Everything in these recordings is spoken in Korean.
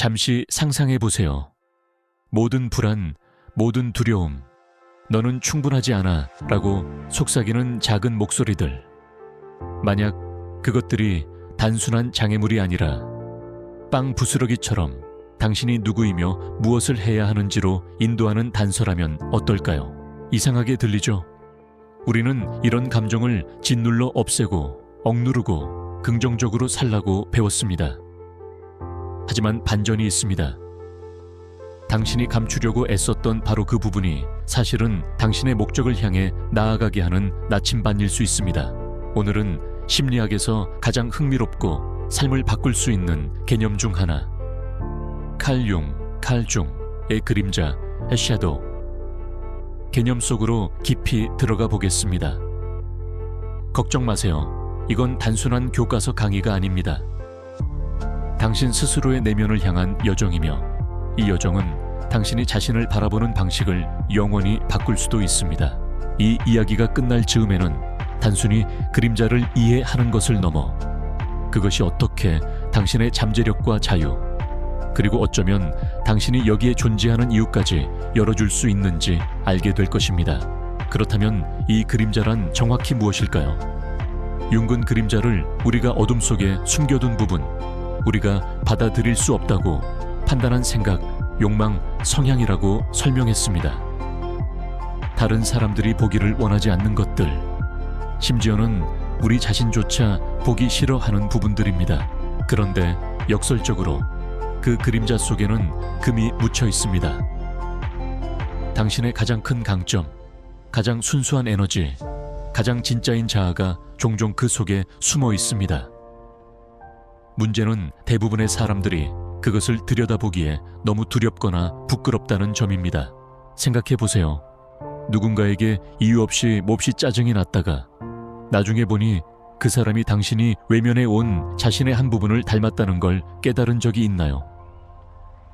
잠시 상상해 보세요. 모든 불안, 모든 두려움, 너는 충분하지 않아 라고 속삭이는 작은 목소리들. 만약 그것들이 단순한 장애물이 아니라 빵 부스러기처럼 당신이 누구이며 무엇을 해야 하는지로 인도하는 단서라면 어떨까요? 이상하게 들리죠? 우리는 이런 감정을 짓눌러 없애고 억누르고 긍정적으로 살라고 배웠습니다. 하지만 반전이 있습니다. 당신이 감추려고 애썼던 바로 그 부분이 사실은 당신의 목적을 향해 나아가게 하는 나침반일 수 있습니다. 오늘은 심리학에서 가장 흥미롭고 삶을 바꿀 수 있는 개념 중 하나. 칼융, 칼중의 그림자, 섀도우. 개념 속으로 깊이 들어가 보겠습니다. 걱정 마세요. 이건 단순한 교과서 강의가 아닙니다. 당신 스스로의 내면을 향한 여정이며 이 여정은 당신이 자신을 바라보는 방식을 영원히 바꿀 수도 있습니다. 이 이야기가 끝날 즈음에는 단순히 그림자를 이해하는 것을 넘어 그것이 어떻게 당신의 잠재력과 자유, 그리고 어쩌면 당신이 여기에 존재하는 이유까지 열어줄 수 있는지 알게 될 것입니다. 그렇다면 이 그림자란 정확히 무엇일까요? 융근 그림자를 우리가 어둠 속에 숨겨둔 부분, 우리가 받아들일 수 없다고 판단한 생각, 욕망, 성향이라고 설명했습니다. 다른 사람들이 보기를 원하지 않는 것들, 심지어는 우리 자신조차 보기 싫어하는 부분들입니다. 그런데 역설적으로 그 그림자 속에는 금이 묻혀 있습니다. 당신의 가장 큰 강점, 가장 순수한 에너지, 가장 진짜인 자아가 종종 그 속에 숨어 있습니다. 문제는 대부분의 사람들이 그것을 들여다보기에 너무 두렵거나 부끄럽다는 점입니다. 생각해 보세요. 누군가에게 이유 없이 몹시 짜증이 났다가 나중에 보니 그 사람이 당신이 외면해 온 자신의 한 부분을 닮았다는 걸 깨달은 적이 있나요?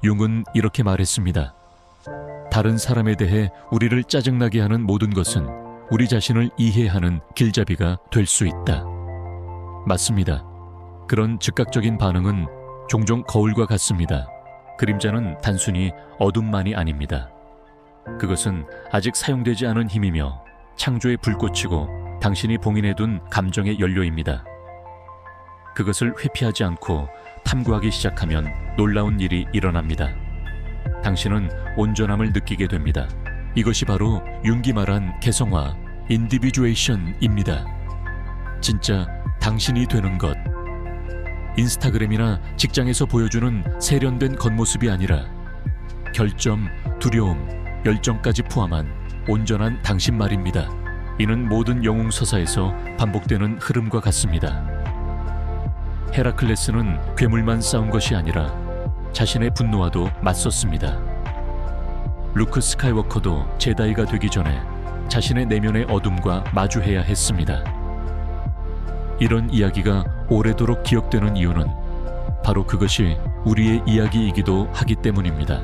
융은 이렇게 말했습니다. 다른 사람에 대해 우리를 짜증나게 하는 모든 것은 우리 자신을 이해하는 길잡이가 될 수 있다. 맞습니다. 그런 즉각적인 반응은 종종 거울과 같습니다. 그림자는 단순히 어둠만이 아닙니다. 그것은 아직 사용되지 않은 힘이며 창조의 불꽃이고 당신이 봉인해둔 감정의 연료입니다. 그것을 회피하지 않고 탐구하기 시작하면 놀라운 일이 일어납니다. 당신은 온전함을 느끼게 됩니다. 이것이 바로 윤기 말한 개성화, 인디비주에이션입니다. 진짜 당신이 되는 것. 인스타그램이나 직장에서 보여주는 세련된 겉모습이 아니라 결점, 두려움, 열정까지 포함한 온전한 당신 말입니다. 이는 모든 영웅 서사에서 반복되는 흐름과 같습니다. 헤라클레스는 괴물만 싸운 것이 아니라 자신의 분노와도 맞섰습니다. 루크 스카이워커도 제다이가 되기 전에 자신의 내면의 어둠과 마주해야 했습니다. 이런 이야기가 오래도록 기억되는 이유는 바로 그것이 우리의 이야기이기도 하기 때문입니다.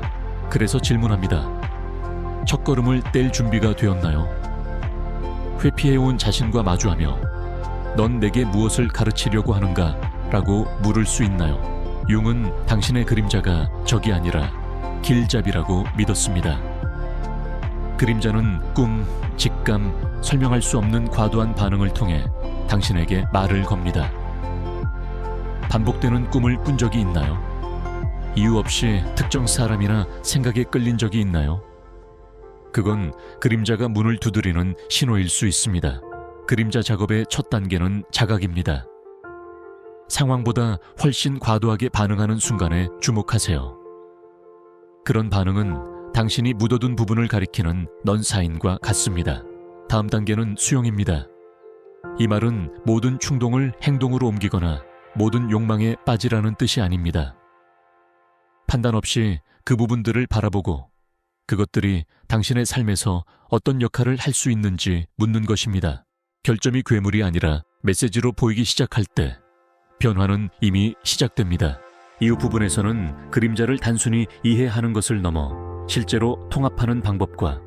그래서 질문합니다. 첫 걸음을 뗄 준비가 되었나요? 회피해온 자신과 마주하며 넌 내게 무엇을 가르치려고 하는가? 라고 물을 수 있나요? 융은 당신의 그림자가 적이 아니라 길잡이라고 믿었습니다. 그림자는 꿈, 직감, 설명할 수 없는 과도한 반응을 통해 당신에게 말을 겁니다. 반복되는 꿈을 꾼 적이 있나요? 이유 없이 특정 사람이나 생각에 끌린 적이 있나요? 그건 그림자가 문을 두드리는 신호일 수 있습니다. 그림자 작업의 첫 단계는 자각입니다. 상황보다 훨씬 과도하게 반응하는 순간에 주목하세요. 그런 반응은 당신이 묻어둔 부분을 가리키는 넌 사인과 같습니다. 다음 단계는 수용입니다. 이 말은 모든 충동을 행동으로 옮기거나 모든 욕망에 빠지라는 뜻이 아닙니다. 판단 없이 그 부분들을 바라보고 그것들이 당신의 삶에서 어떤 역할을 할 수 있는지 묻는 것입니다. 결점이 괴물이 아니라 메시지로 보이기 시작할 때 변화는 이미 시작됩니다. 이후 부분에서는 그림자를 단순히 이해하는 것을 넘어 실제로 통합하는 방법과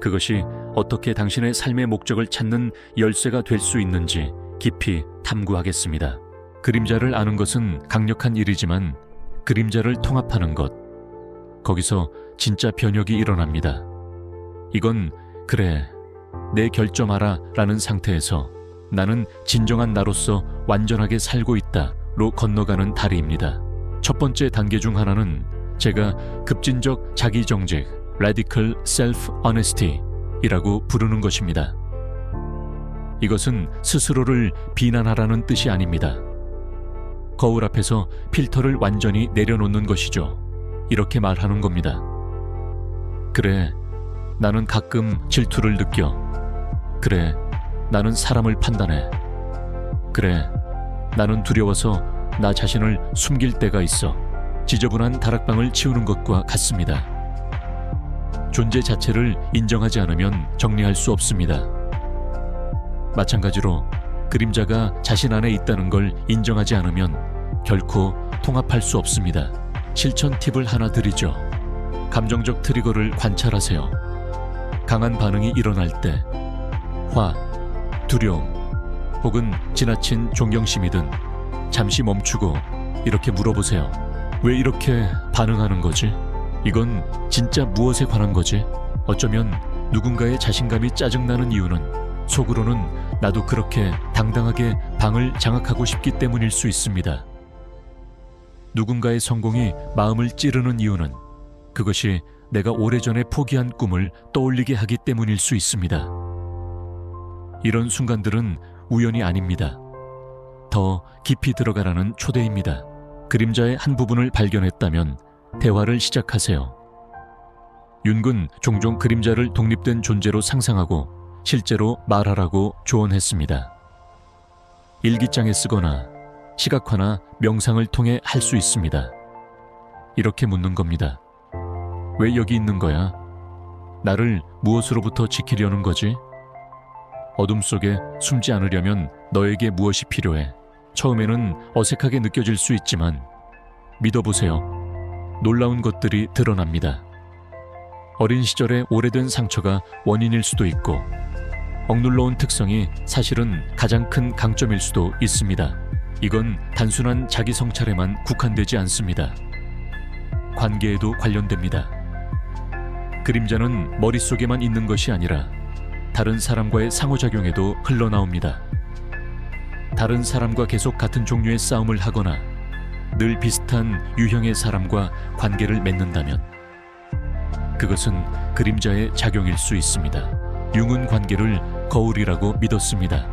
그것이 어떻게 당신의 삶의 목적을 찾는 열쇠가 될 수 있는지 깊이 탐구하겠습니다. 그림자를 아는 것은 강력한 일이지만 그림자를 통합하는 것. 거기서 진짜 변혁이 일어납니다. 이건 그래, 내 결점하라 라는 상태에서 나는 진정한 나로서 완전하게 살고 있다 로 건너가는 다리입니다. 첫 번째 단계 중 하나는 제가 급진적 자기정직, radical self-honesty 이라고 부르는 것입니다. 이것은 스스로를 비난하라는 뜻이 아닙니다. 거울 앞에서 필터를 완전히 내려놓는 것이죠. 이렇게 말하는 겁니다. 그래, 나는 가끔 질투를 느껴. 그래, 나는 사람을 판단해. 그래, 나는 두려워서 나 자신을 숨길 때가 있어. 지저분한 다락방을 치우는 것과 같습니다. 존재 자체를 인정하지 않으면 정리할 수 없습니다. 마찬가지로 그림자가 자신 안에 있다는 걸 인정하지 않으면 결코 통합할 수 없습니다. 실천 팁을 하나 드리죠. 감정적 트리거를 관찰하세요. 강한 반응이 일어날 때, 화, 두려움, 혹은 지나친 존경심이든 잠시 멈추고 이렇게 물어보세요. 왜 이렇게 반응하는 거지? 이건 진짜 무엇에 관한 거지? 어쩌면 누군가의 자신감이 짜증나는 이유는 속으로는 나도 그렇게 당당하게 방을 장악하고 싶기 때문일 수 있습니다. 누군가의 성공이 마음을 찌르는 이유는 그것이 내가 오래전에 포기한 꿈을 떠올리게 하기 때문일 수 있습니다. 이런 순간들은 우연이 아닙니다. 더 깊이 들어가라는 초대입니다. 그림자의 한 부분을 발견했다면 대화를 시작하세요. 윤근 종종 그림자를 독립된 존재로 상상하고 실제로 말하라고 조언했습니다. 일기장에 쓰거나 시각화나 명상을 통해 할 수 있습니다. 이렇게 묻는 겁니다. 왜 여기 있는 거야? 나를 무엇으로부터 지키려는 거지? 어둠 속에 숨지 않으려면 너에게 무엇이 필요해? 처음에는 어색하게 느껴질 수 있지만 믿어보세요. 놀라운 것들이 드러납니다. 어린 시절의 오래된 상처가 원인일 수도 있고 억눌러온 특성이 사실은 가장 큰 강점일 수도 있습니다. 이건 단순한 자기 성찰에만 국한되지 않습니다. 관계에도 관련됩니다. 그림자는 머릿속에만 있는 것이 아니라 다른 사람과의 상호작용에도 흘러나옵니다. 다른 사람과 계속 같은 종류의 싸움을 하거나 늘 비슷한 유형의 사람과 관계를 맺는다면 그것은 그림자의 작용일 수 있습니다. 융은 관계를 거울이라고 믿었습니다.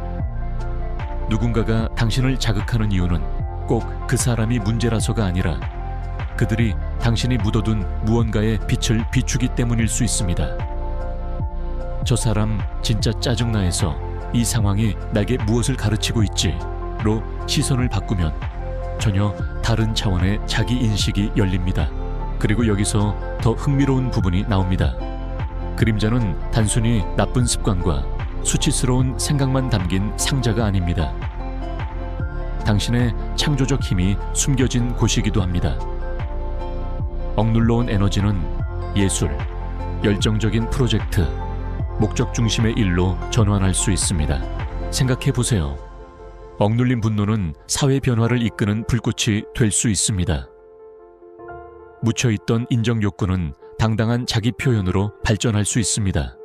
누군가가 당신을 자극하는 이유는 꼭 그 사람이 문제라서가 아니라 그들이 당신이 묻어둔 무언가의 빛을 비추기 때문일 수 있습니다. 저 사람 진짜 짜증나 해서 이 상황이 나에게 무엇을 가르치고 있지로 시선을 바꾸면 전혀 다른 차원의 자기 인식이 열립니다. 그리고 여기서 더 흥미로운 부분이 나옵니다. 그림자는 단순히 나쁜 습관과 수치스러운 생각만 담긴 상자가 아닙니다. 당신의 창조적 힘이 숨겨진 곳이기도 합니다. 억눌러온 에너지는 예술, 열정적인 프로젝트, 목적 중심의 일로 전환할 수 있습니다. 생각해 보세요. 억눌린 분노는 사회 변화를 이끄는 불꽃이 될 수 있습니다. 묻혀있던 인정 욕구는 당당한 자기 표현으로 발전할 수 있습니다.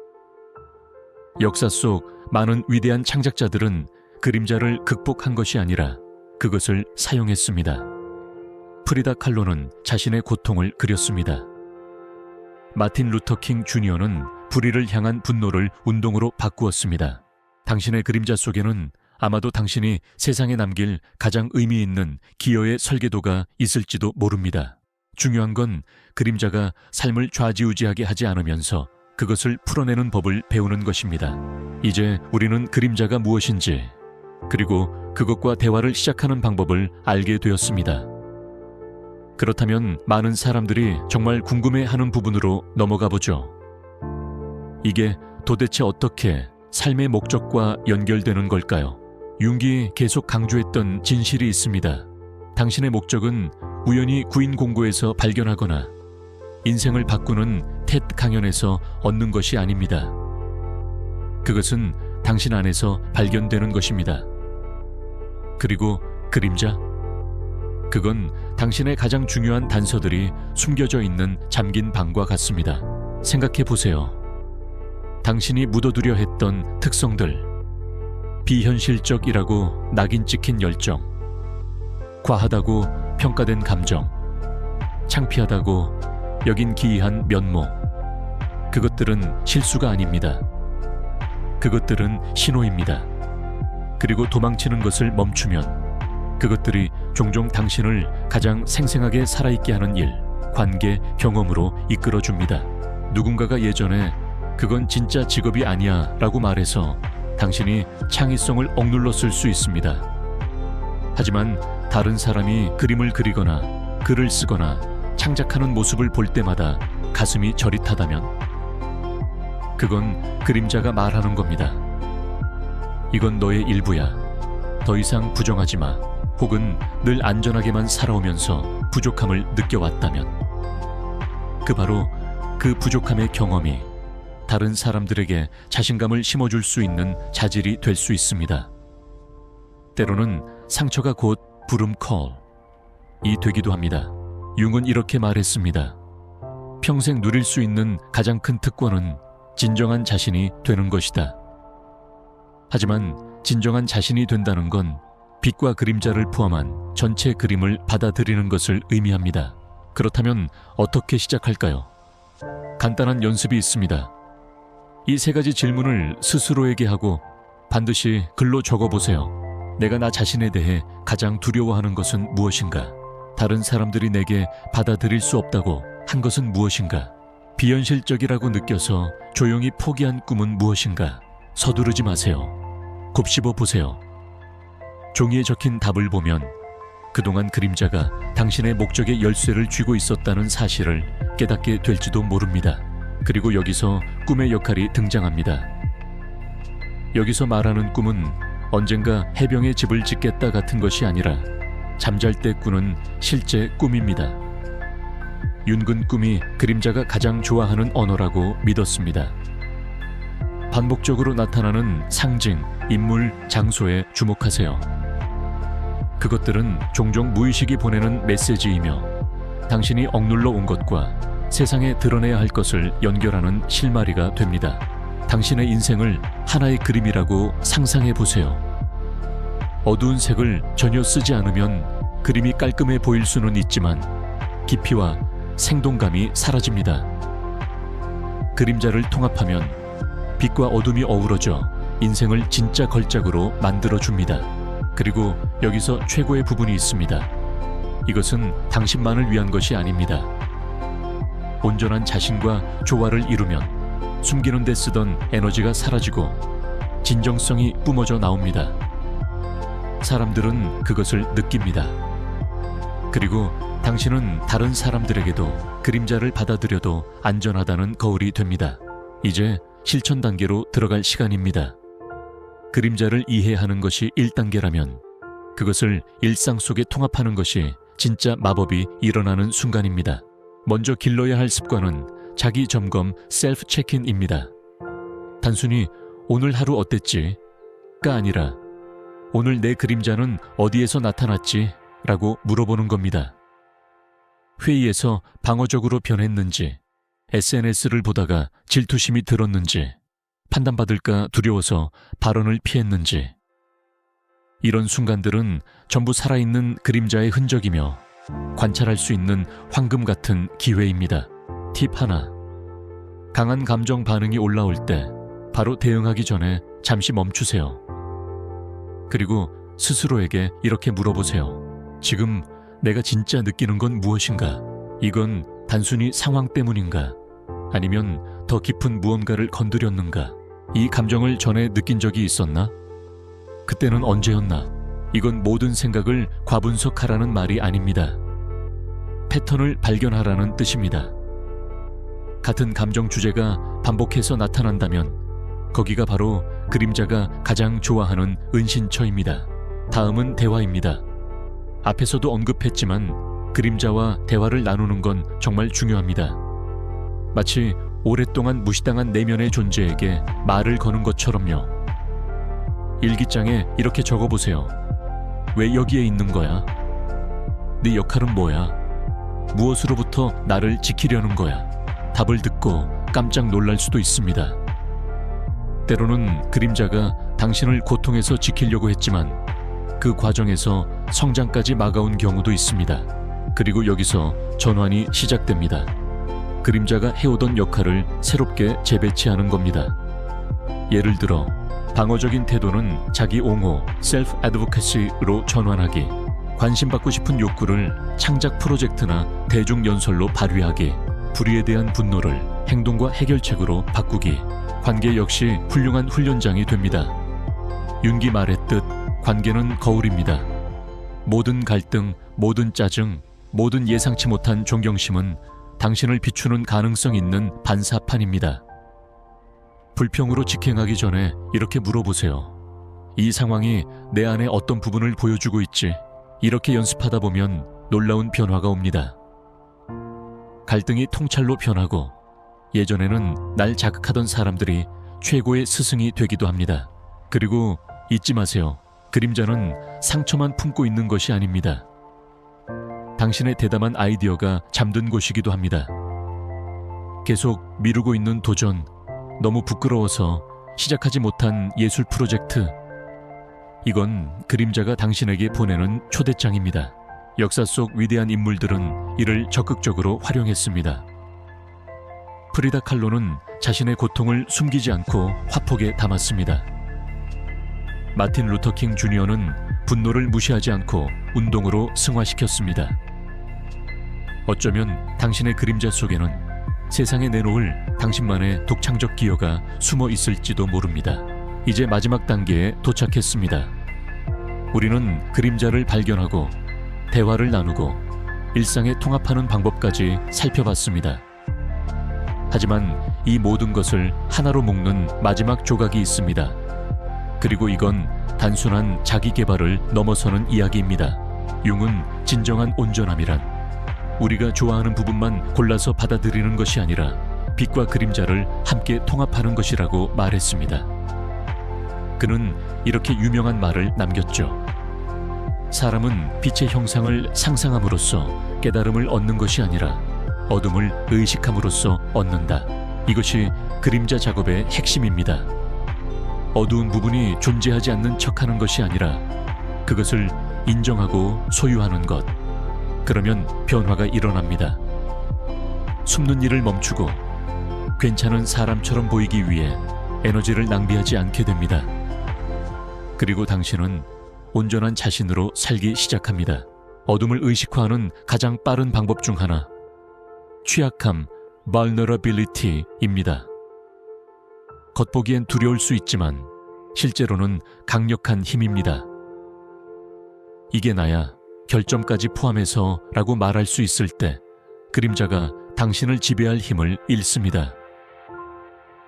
역사 속 많은 위대한 창작자들은 그림자를 극복한 것이 아니라 그것을 사용했습니다. 프리다 칼로는 자신의 고통을 그렸습니다. 마틴 루터킹 주니어는 불의를 향한 분노를 운동으로 바꾸었습니다. 당신의 그림자 속에는 아마도 당신이 세상에 남길 가장 의미 있는 기여의 설계도가 있을지도 모릅니다. 중요한 건 그림자가 삶을 좌지우지하게 하지 않으면서 그것을 풀어내는 법을 배우는 것입니다. 이제 우리는 그림자가 무엇인지, 그리고 그것과 대화를 시작하는 방법을 알게 되었습니다. 그렇다면 많은 사람들이 정말 궁금해 하는 부분으로 넘어가 보죠. 이게 도대체 어떻게 삶의 목적과 연결되는 걸까요? 융기 계속 강조했던 진실이 있습니다. 당신의 목적은 우연히 구인 공고에서 발견하거나 인생을 바꾸는 텟 강연에서 얻는 것이 아닙니다. 그것은 당신 안에서 발견되는 것입니다. 그리고 그림자? 그건 당신의 가장 중요한 단서들이 숨겨져 있는 잠긴 방과 같습니다. 생각해 보세요. 당신이 묻어두려 했던 특성들, 비현실적이라고 낙인 찍힌 열정, 과하다고 평가된 감정, 창피하다고 여긴 기이한 면모. 그것들은 실수가 아닙니다. 그것들은 신호입니다. 그리고 도망치는 것을 멈추면 그것들이 종종 당신을 가장 생생하게 살아있게 하는 일, 관계, 경험으로 이끌어 줍니다. 누군가가 예전에 그건 진짜 직업이 아니야 라고 말해서 당신이 창의성을 억눌렀을 수 있습니다. 하지만 다른 사람이 그림을 그리거나 글을 쓰거나 창작하는 모습을 볼 때마다 가슴이 저릿하다면 그건 그림자가 말하는 겁니다. 이건 너의 일부야. 더 이상 부정하지 마. 혹은 늘 안전하게만 살아오면서 부족함을 느껴왔다면 그 바로 그 부족함의 경험이 다른 사람들에게 자신감을 심어줄 수 있는 자질이 될 수 있습니다. 때로는 상처가 곧 부름콜이 되기도 합니다. 융은 이렇게 말했습니다. 평생 누릴 수 있는 가장 큰 특권은 진정한 자신이 되는 것이다. 하지만 진정한 자신이 된다는 건 빛과 그림자를 포함한 전체 그림을 받아들이는 것을 의미합니다. 그렇다면 어떻게 시작할까요? 간단한 연습이 있습니다. 이 세 가지 질문을 스스로에게 하고 반드시 글로 적어보세요. 내가 나 자신에 대해 가장 두려워하는 것은 무엇인가? 다른 사람들이 내게 받아들일 수 없다고 한 것은 무엇인가? 비현실적이라고 느껴서 조용히 포기한 꿈은 무엇인가? 서두르지 마세요. 곱씹어 보세요. 종이에 적힌 답을 보면 그동안 그림자가 당신의 목적의 열쇠를 쥐고 있었다는 사실을 깨닫게 될지도 모릅니다. 그리고 여기서 꿈의 역할이 등장합니다. 여기서 말하는 꿈은 언젠가 해병의 집을 짓겠다 같은 것이 아니라 잠잘 때 꾸는 실제 꿈입니다. 윤근 꿈이 그림자가 가장 좋아하는 언어라고 믿었습니다. 반복적으로 나타나는 상징, 인물, 장소에 주목하세요. 그것들은 종종 무의식이 보내는 메시지이며 당신이 억눌러 온 것과 세상에 드러내야 할 것을 연결하는 실마리가 됩니다. 당신의 인생을 하나의 그림이라고 상상해 보세요. 어두운 색을 전혀 쓰지 않으면 그림이 깔끔해 보일 수는 있지만 깊이와 생동감이 사라집니다. 그림자를 통합하면 빛과 어둠이 어우러져 인생을 진짜 걸작으로 만들어 줍니다. 그리고 여기서 최고의 부분이 있습니다. 이것은 당신만을 위한 것이 아닙니다. 온전한 자신과 조화를 이루면 숨기는 데 쓰던 에너지가 사라지고 진정성이 뿜어져 나옵니다. 사람들은 그것을 느낍니다. 그리고 당신은 다른 사람들에게도 그림자를 받아들여도 안전하다는 거울이 됩니다. 이제 실천 단계로 들어갈 시간입니다. 그림자를 이해하는 것이 1단계라면 그것을 일상 속에 통합하는 것이 진짜 마법이 일어나는 순간입니다. 먼저 길러야 할 습관은 자기 점검 셀프 체크인입니다. 단순히 오늘 하루 어땠지?가 아니라 오늘 내 그림자는 어디에서 나타났지? 라고 물어보는 겁니다. 회의에서 방어적으로 변했는지, SNS를 보다가 질투심이 들었는지, 판단받을까 두려워서 발언을 피했는지. 이런 순간들은 전부 살아있는 그림자의 흔적이며 관찰할 수 있는 황금 같은 기회입니다. 팁 하나. 강한 감정 반응이 올라올 때 바로 대응하기 전에 잠시 멈추세요. 그리고 스스로에게 이렇게 물어보세요. 지금 내가 진짜 느끼는 건 무엇인가? 이건 단순히 상황 때문인가? 아니면 더 깊은 무언가를 건드렸는가? 이 감정을 전에 느낀 적이 있었나? 그때는 언제였나? 이건 모든 생각을 과분석하라는 말이 아닙니다. 패턴을 발견하라는 뜻입니다. 같은 감정 주제가 반복해서 나타난다면 거기가 바로 그림자가 가장 좋아하는 은신처입니다. 다음은 대화입니다. 앞에서도 언급했지만 그림자와 대화를 나누는 건 정말 중요합니다. 마치 오랫동안 무시당한 내면의 존재에게 말을 거는 것처럼요. 일기장에 이렇게 적어보세요. 왜 여기에 있는 거야? 네 역할은 뭐야? 무엇으로부터 나를 지키려는 거야? 답을 듣고 깜짝 놀랄 수도 있습니다. 때로는 그림자가 당신을 고통에서 지키려고 했지만 그 과정에서 성장까지 막아온 경우도 있습니다. 그리고 여기서 전환이 시작됩니다. 그림자가 해오던 역할을 새롭게 재배치하는 겁니다. 예를 들어 방어적인 태도는 자기 옹호, 셀프 애드보케시로 전환하기, 관심받고 싶은 욕구를 창작 프로젝트나 대중 연설로 발휘하기, 불의에 대한 분노를 행동과 해결책으로 바꾸기, 관계 역시 훌륭한 훈련장이 됩니다. 윤기 말했듯 관계는 거울입니다. 모든 갈등, 모든 짜증, 모든 예상치 못한 존경심은 당신을 비추는 가능성 있는 반사판입니다. 불평으로 직행하기 전에 이렇게 물어보세요. 이 상황이 내 안에 어떤 부분을 보여주고 있지? 이렇게 연습하다 보면 놀라운 변화가 옵니다. 갈등이 통찰로 변하고 예전에는 날 자극하던 사람들이 최고의 스승이 되기도 합니다. 그리고 잊지 마세요. 그림자는 상처만 품고 있는 것이 아닙니다. 당신의 대담한 아이디어가 잠든 곳이기도 합니다. 계속 미루고 있는 도전, 너무 부끄러워서 시작하지 못한 예술 프로젝트. 이건 그림자가 당신에게 보내는 초대장입니다. 역사 속 위대한 인물들은 이를 적극적으로 활용했습니다. 프리다 칼로는 자신의 고통을 숨기지 않고 화폭에 담았습니다. 마틴 루터킹 주니어는 분노를 무시하지 않고 운동으로 승화시켰습니다. 어쩌면 당신의 그림자 속에는 세상에 내놓을 당신만의 독창적 기여가 숨어 있을지도 모릅니다. 이제 마지막 단계에 도착했습니다. 우리는 그림자를 발견하고 대화를 나누고 일상에 통합하는 방법까지 살펴봤습니다. 하지만 이 모든 것을 하나로 묶는 마지막 조각이 있습니다. 그리고 이건 단순한 자기 개발을 넘어서는 이야기입니다. 융은 진정한 온전함이란 우리가 좋아하는 부분만 골라서 받아들이는 것이 아니라 빛과 그림자를 함께 통합하는 것이라고 말했습니다. 그는 이렇게 유명한 말을 남겼죠. 사람은 빛의 형상을 상상함으로써 깨달음을 얻는 것이 아니라 어둠을 의식함으로써 얻는다. 이것이 그림자 작업의 핵심입니다. 어두운 부분이 존재하지 않는 척 하는 것이 아니라 그것을 인정하고 소유하는 것. 그러면 변화가 일어납니다. 숨는 일을 멈추고 괜찮은 사람처럼 보이기 위해 에너지를 낭비하지 않게 됩니다. 그리고 당신은 온전한 자신으로 살기 시작합니다. 어둠을 의식화하는 가장 빠른 방법 중 하나. 취약함, vulnerability입니다. 겉보기엔 두려울 수 있지만 실제로는 강력한 힘입니다. 이게 나야 결점까지 포함해서 라고 말할 수 있을 때 그림자가 당신을 지배할 힘을 잃습니다.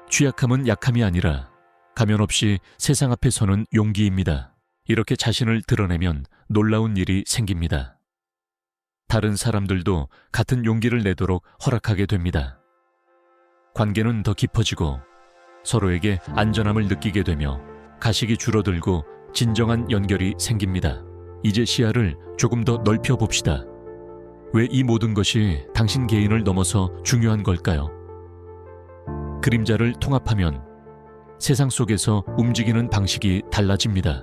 취약함은 약함이 아니라 가면 없이 세상 앞에 서는 용기입니다. 이렇게 자신을 드러내면 놀라운 일이 생깁니다. 다른 사람들도 같은 용기를 내도록 허락하게 됩니다. 관계는 더 깊어지고 서로에게 안전함을 느끼게 되며 가식이 줄어들고 진정한 연결이 생깁니다. 이제 시야를 조금 더 넓혀 봅시다. 왜 이 모든 것이 당신 개인을 넘어서 중요한 걸까요? 그림자를 통합하면 세상 속에서 움직이는 방식이 달라집니다.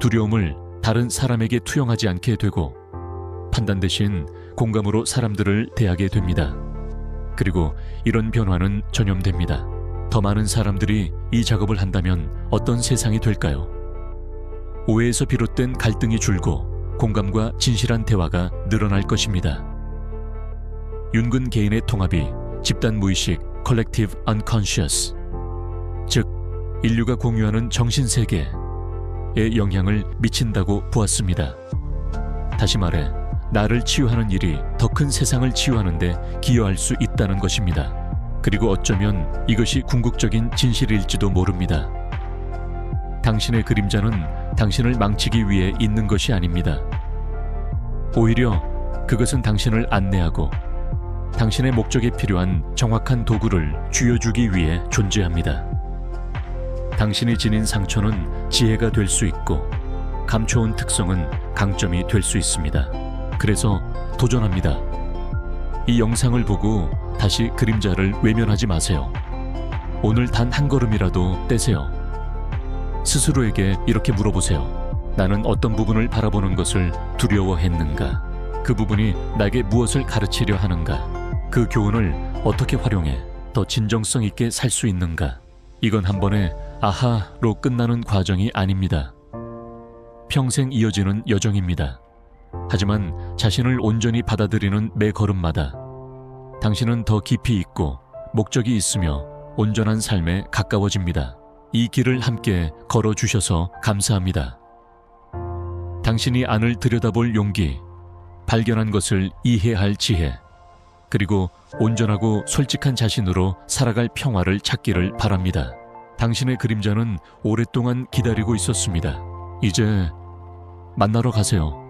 두려움을 다른 사람에게 투영하지 않게 되고 판단 대신 공감으로 사람들을 대하게 됩니다. 그리고 이런 변화는 전염됩니다. 더 많은 사람들이 이 작업을 한다면 어떤 세상이 될까요? 오해에서 비롯된 갈등이 줄고 공감과 진실한 대화가 늘어날 것입니다. 윤근 개인의 통합이 집단 무의식 (collective unconscious) 즉 인류가 공유하는 정신 세계에 영향을 미친다고 보았습니다. 다시 말해 나를 치유하는 일이 더 큰 세상을 치유하는데 기여할 수 있다는 것입니다. 그리고 어쩌면 이것이 궁극적인 진실일지도 모릅니다. 당신의 그림자는 당신을 망치기 위해 있는 것이 아닙니다. 오히려 그것은 당신을 안내하고 당신의 목적에 필요한 정확한 도구를 쥐어주기 위해 존재합니다. 당신이 지닌 상처는 지혜가 될 수 있고 감춰온 특성은 강점이 될 수 있습니다. 그래서 도전합니다. 이 영상을 보고 다시 그림자를 외면하지 마세요. 오늘 단 한 걸음이라도 떼세요. 스스로에게 이렇게 물어보세요. 나는 어떤 부분을 바라보는 것을 두려워했는가? 그 부분이 나에게 무엇을 가르치려 하는가? 그 교훈을 어떻게 활용해 더 진정성 있게 살 수 있는가? 이건 한 번에 아하로 끝나는 과정이 아닙니다. 평생 이어지는 여정입니다. 하지만 자신을 온전히 받아들이는 매 걸음마다 당신은 더 깊이 있고 목적이 있으며 온전한 삶에 가까워집니다. 이 길을 함께 걸어주셔서 감사합니다. 당신이 안을 들여다볼 용기, 발견한 것을 이해할 지혜, 그리고 온전하고 솔직한 자신으로 살아갈 평화를 찾기를 바랍니다. 당신의 그림자는 오랫동안 기다리고 있었습니다. 이제 만나러 가세요.